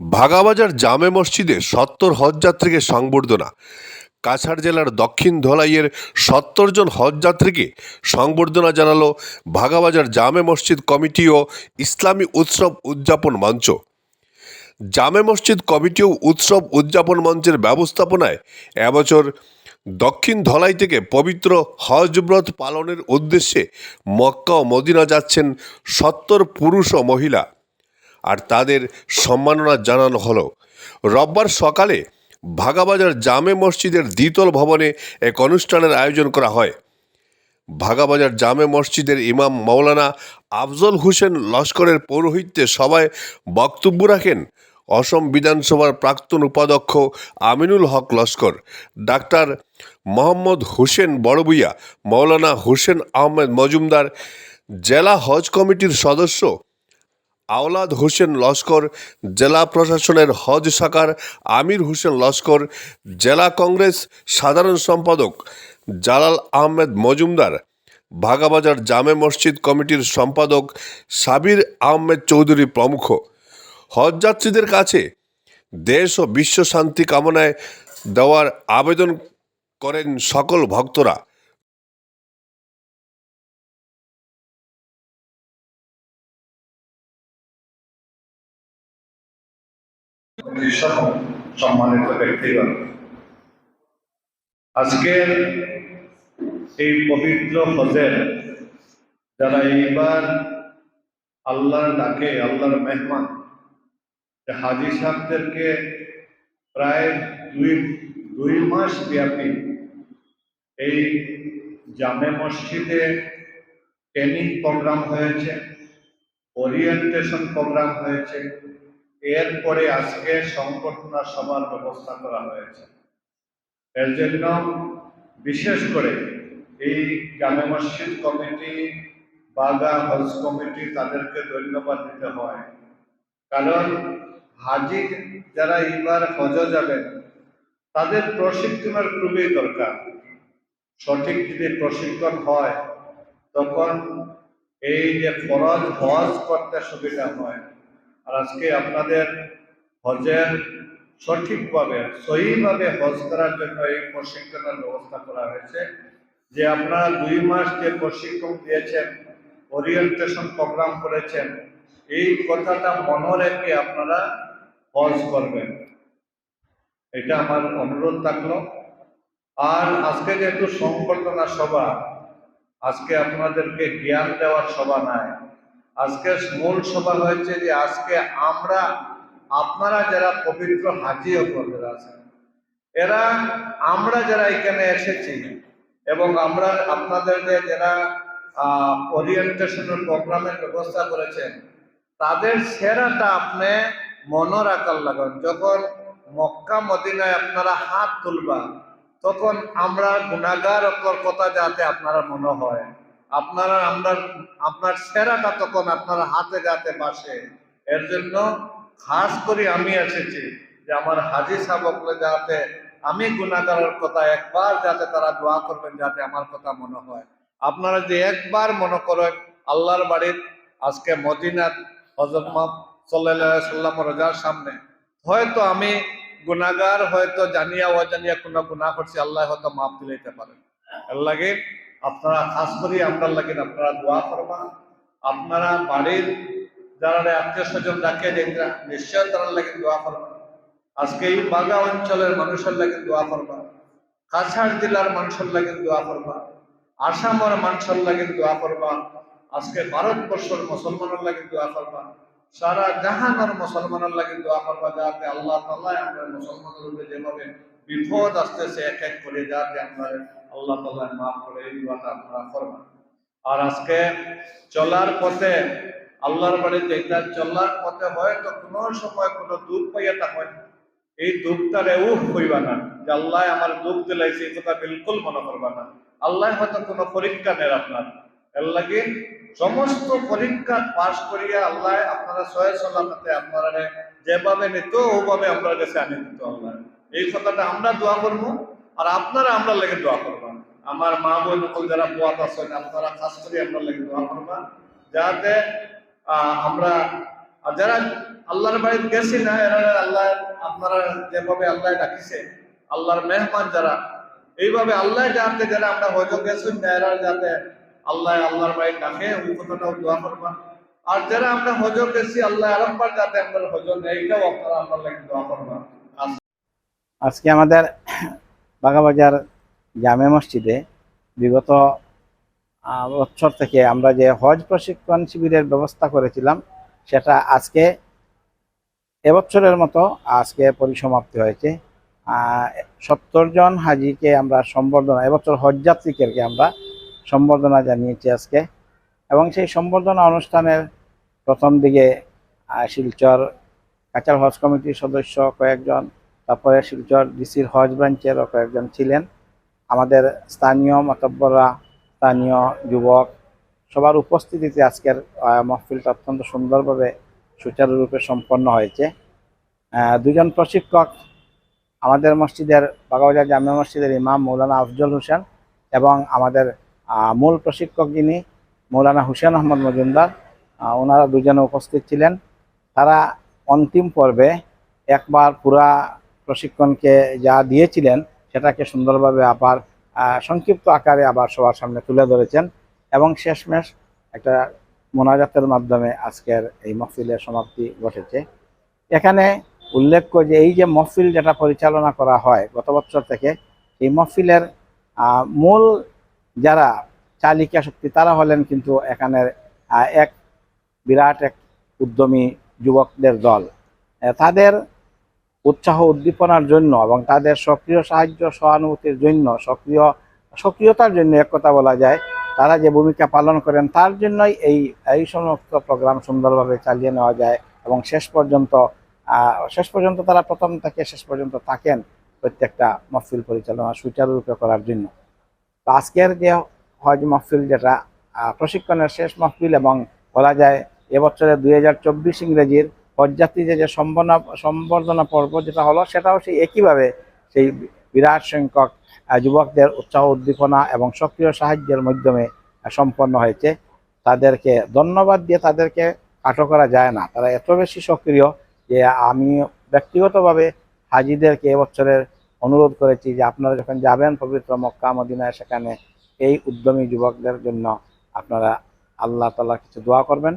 ভাগাবাজার জামে মসজিদে সত্তর হজযাত্রীকে সংবর্ধনা। কাছাড় জেলার দক্ষিণ ধলাইয়ের সত্তর জন হজযাত্রীকে সংবর্ধনা জানালো ভাগাবাজার জামে মসজিদ কমিটি ও ইসলামী উৎসব উদযাপন মঞ্চ। জামে মসজিদ কমিটি ও উৎসব উদযাপন মঞ্চের ব্যবস্থাপনায় এবছর দক্ষিণ ধলাই থেকে পবিত্র হজব্রত পালনের উদ্দেশ্যে মক্কা ও মদিনা যাচ্ছেন সত্তর পুরুষ ও মহিলা। আর তাদের সম্মাননা জানানো হলো। রোববার সকালে ভাগাবাজার জামে মসজিদের দ্বিতল ভবনে এক অনুষ্ঠানের আয়োজন করা হয়। ভাগাবাজার জামে মসজিদের ইমাম মৌলানা আফজল হোসেন লস্করের পৌরোহিত্যে সবাই বক্তব্য রাখেন অসম বিধানসভার প্রাক্তন উপাধ্যক্ষ আমিনুল হক লস্কর, ডাক্তার মোহাম্মদ হোসেন বড়বুইয়া মৌলানা হোসেন আহমেদ মজুমদার, জেলা হজ কমিটির সদস্য আওলাদ হোসেন লস্কর, জেলা প্রশাসনের হজ শাখার আমির হোসেন লস্কর, জেলা কংগ্রেস সাধারণ সম্পাদক জালাল আহমেদ মজুমদার, ভাগাবাজার জামে মসজিদ কমিটির সম্পাদক সাবির আহমেদ চৌধুরী প্রমুখ। হজযাত্রীদের কাছে দেশ ও বিশ্ব শান্তি কামনায় দেওয়ার আবেদন করেন সকল ভক্তরা। কৃষক সম্মানিত ব্যক্তিগণ। আজকের এই পবিত্র হজের যারা এইবার আল্লাহর ডাকে, আল্লাহর মেহমান হাজি সাহেবদেরকে প্রায় দুই দুই মাস ব্যাপী এই জামে মসজিদে ট্রেনিং প্রোগ্রাম হয়েছে ওরিয়েন্টেশন প্রোগ্রাম হয়েছে এরপরে আজকে সংবর্ধনা সভার ব্যবস্থা করা হয়েছে। এর জন্য বিশেষ করে এই জামে মসজিদ কমিটি, বাগা হজ কমিটি তাদেরকে ধন্যবাদ দিতে হয়। কারণ হাজি যারা এইবার হজ যাবেন, তাদের প্রশিক্ষণের খুবই দরকার। সঠিক যদি প্রশিক্ষণ হয়, তখন এই যে ফরজ হজ করতে সুবিধা হয়। আর আজকে আপনাদের হজের সঠিকভাবে, সহিভাবে হজ করার জন্য এই প্রশিক্ষণের ব্যবস্থা করা হয়েছে। যে আপনারা দুই মাস যে প্রশিক্ষণ দিয়েছেন ওরিয়েন্টেশন প্রোগ্রাম করেছেন, এই কথাটা মনে রেখে আপনারা হজ করবেন। এটা আমার অনুরোধ থাকল। আর আজকে যেহেতু সংবর্ধনা সভা, আজকে আপনাদেরকে জ্ঞান দেওয়ার সভা নাই। আজকে মূল সভা হয়েছে যে আজকে আমরা, আপনারা যারা পবিত্র হাজি অপরাধীরা আছেন, এরা আমরা যারা এখানে এসেছি এবং আমরা আপনাদের যে যারা ওরিয়েন্টেশনের প্রোগ্রামের ব্যবস্থা করেছেন, তাদের সেরাটা আপনি মনে রাখার লাগান। যখন মক্কা, মদিনায় আপনারা হাত তুলবা, তখন আমরা গুণাগার কথা যাতে আপনারা মনে হয়। আপনারা আমরা, আপনার সেরাটা তখন আপনার হাতে যাতে বাসে। এর জন্য খাস করে আমি এসেছি যে আমার হাজি সাবকলে যাতে আমি গুণাগারের কথা একবার যাতে তারা দোয়া করবেন যাতে আমার কথা মনে হয়। আপনারা যে একবার মনে করেন আল্লাহর বাড়ির আজকে মদিনাত হজরত সাল্লাহ সাল্লাম রোজার সামনে, হয়তো আমি গুণাগার হয়তো জানিয়া অজানিয়া কোনো গুণা করছি, আল্লাহ হয়তো মাপ দিলাইতে পারেন। এর লাগে আপনারা খাস করে আপনার লাগেন আপনারা দোয়া করবা। আপনারা বাড়ির যারা আত্মীয় স্বজন যেটা নিশ্চয় তারা লাগে দোয়া করবা। আজকে এই বাগা অঞ্চলের মানুষের লাগে দোয়া করবা। কাছাড় জেলার মানুষের লাগে দোয়া করবা। আসামের মানুষের লাগে দোয়া করবা। আজকে ভারতবর্ষের মুসলমানের লাগে দোয়া করবা। সারা জাহানের মুসলমানের লাগে দোয়া করবা যাতে আল্লাহ তাল্লাহ আমরা মুসলমানের উপরে যেভাবে বিপদ আসতেছে এক এক করে যাতে আমরা আল্লাহ তাল্লাহ মাফ করে আপনারা আর আজকে চলার পথে, আল্লাহর বাড়িতে চলার পথে হয়তো কোনো সময় কোনো দুঃখ পাইয়া থাকেন এই দুঃখটারে উফ হইবা না, যে আল্লাহ আমার দুঃখ দিলাইছে, এই বিলকুল মনে করবা না। আল্লাহ হয়তো কোনো পরীক্ষা নেই আপনার। এর লাগে সমস্ত পরীক্ষা পাশ করিয়া আল্লাহ আপনারা সয়ে সালামতে আপনারা যেভাবে নিত, ওভাবে আমরা কাছে আনি দিত আল্লাহ। এই কথাটা আমরা দোয়া করব। আর আপনারা আমরা লেগে দোয়া করবেন। আমার মা বোন সকল যারা পোয়াত আছেন, আপনারা খাস করে আমরা লেগে দোয়া করবেন, যাতে আমরা যারা আল্লাহর বাড়িতে গেছি না, এরা আল্লাহ, আপনারা যেভাবে আল্লাহ ডাকিছে, আল্লাহর মেহমান যারা, এইভাবে আল্লাহ যাতে যারা আমরা হজ গেছি না, এরা যাতে আল্লাহ, আল্লাহর বাড়ি ডাকে ওই কথাটাও দোয়া করবা আর যারা আমরা হজ গেছি, আল্লাহ আরম্বার যাতে আমরা হজ নেই এইটাও আপনারা আমার লাগে দোয়া করবা আজকে আমাদের বাগাবাজার জামে মসজিদে বিগত বছর থেকে আমরা যে হজ প্রশিক্ষণ শিবিরের ব্যবস্থা করেছিলাম, সেটা আজকে এবছরের মতো আজকে পরিসমাপ্তি হয়েছে। সত্তর জন হাজিকে আমরা সম্বর্ধনা এবছর হজযাত্রীদেরকে আমরা সম্বর্ধনা জানিয়েছি আজকে। এবং সেই সম্বর্ধনা অনুষ্ঠানের প্রথম দিকে শিলচর কাচার হজ কমিটির সদস্য কয়েকজন তারপরে শিলচর ডিসির হজ ব্রাঞ্চেরও কয়েকজন ছিলেন। আমাদের স্থানীয় মাতব্বররা, স্থানীয় যুবক, সবার উপস্থিতিতে আজকের মহফিলটা অত্যন্ত সুন্দরভাবে সুচারুরূপে সম্পন্ন হয়েছে। দুজন প্রশিক্ষক আমাদের মসজিদের, বাগাবাজার জামিয়া মসজিদের ইমাম মৌলানা আফজল হোসেন এবং আমাদের মূল প্রশিক্ষক যিনি, মৌলানা হুসেন আহমদ মজুমদার ওনারা দুজনে উপস্থিত ছিলেন। তারা অন্তিম পর্বে একবার পুরা প্রশিক্ষণকে যা দিয়েছিলেন সেটাকে সুন্দরভাবে আবার সংক্ষিপ্ত আকারে আবার সবার সামনে তুলে ধরেছেন এবং শেষমেশ একটা মোনাজাতের মাধ্যমে আজকের এই মহফিলের সমাপ্তি ঘটেছে। এখানে উল্লেখ্য যে এই যে মহফিল যেটা পরিচালনা করা হয় গত বছর থেকে, এই মহফিলের মূল যারা চালিকা শক্তি তারা হলেন কিন্তু এখানের এক বিরাট এক উদ্যমী যুবকদের দল। তাদের উৎসাহ উদ্দীপনার জন্য এবং তাদের সক্রিয় সাহায্য সহানুভূতির জন্য, সক্রিয়, সক্রিয়তার জন্য এক কথা বলা যায়, তারা যে ভূমিকা পালন করেন তার জন্যই এই এই সমস্ত প্রোগ্রাম সুন্দরভাবে চালিয়ে নেওয়া যায় এবং শেষ পর্যন্ত শেষ পর্যন্ত তারা প্রথম থেকে শেষ পর্যন্ত থাকেন প্রত্যেকটা মহফিল পরিচালনা সুচারুরূপে করার জন্য। তো আজকের যে হজ মহফিল যেটা প্রশিক্ষণের শেষ মহফিল এবং বলা যায় এবছরের দুই হাজার চব্বিশ ইংরেজির হজযাত্রীদের যে সম্বর্ধনা সম্বর্ধনা পর্ব যেটা হলো, সেটাও সেই একইভাবে সেই বিরাট সংখ্যক যুবকদের উৎসাহ উদ্দীপনা এবং সক্রিয় সাহায্যের মাধ্যমে সম্পন্ন হয়েছে। তাদেরকে ধন্যবাদ দিয়ে তাদেরকে কাটো করা যায় না। তারা এত বেশি সক্রিয় যে আমি ব্যক্তিগতভাবে হাজিদেরকে এবছরের অনুরোধ করেছি যে আপনারা যখন যাবেন পবিত্র মক্কা, মদিনায়, সেখানে এই উদ্যমী যুবকদের জন্য আপনারা আল্লাহ তালা কিছু দোয়া করবেন।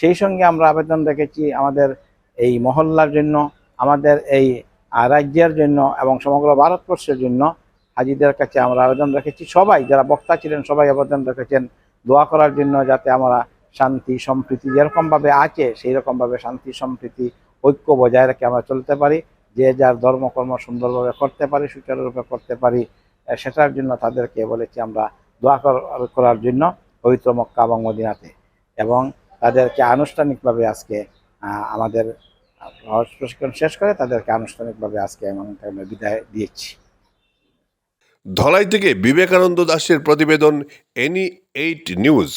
সেই সঙ্গে আমরা আবেদন রেখেছি আমাদের এই মহল্লার জন্য, আমাদের এই রাজ্যের জন্য এবং সমগ্র ভারতবর্ষের জন্য। হাজিদের কাছে আমরা আবেদন রেখেছি। সবাই যারা বক্তা ছিলেন, সবাই আবেদন রেখেছেন। দোয়া করার জন্য যাতে আমরা শান্তি, সম্প্রীতি যেরকমভাবে আছে সেই রকমভাবে শান্তি, সম্প্রীতি, ঐক্য বজায় রেখে আমরা চলতে পারি। যে যার ধর্মকর্ম সুন্দরভাবে করতে পারি, সুচারুরূপে করতে পারি সেটার জন্য তাদেরকে বলেছি আমরা দোয়া কর- করার জন্য পবিত্র মক্কা এবং মদিনাতে। এবং তাদেরকে আনুষ্ঠানিকভাবে আজকে আমাদের রহস্য প্রশিক্ষণ শেষ করে তাদেরকে আনুষ্ঠানিকভাবে আজকে আমরা বিদায় দিয়েছি ধলাই থেকে বিবেকানন্দ দাসের প্রতিবেদন এনি এইট নিউজ।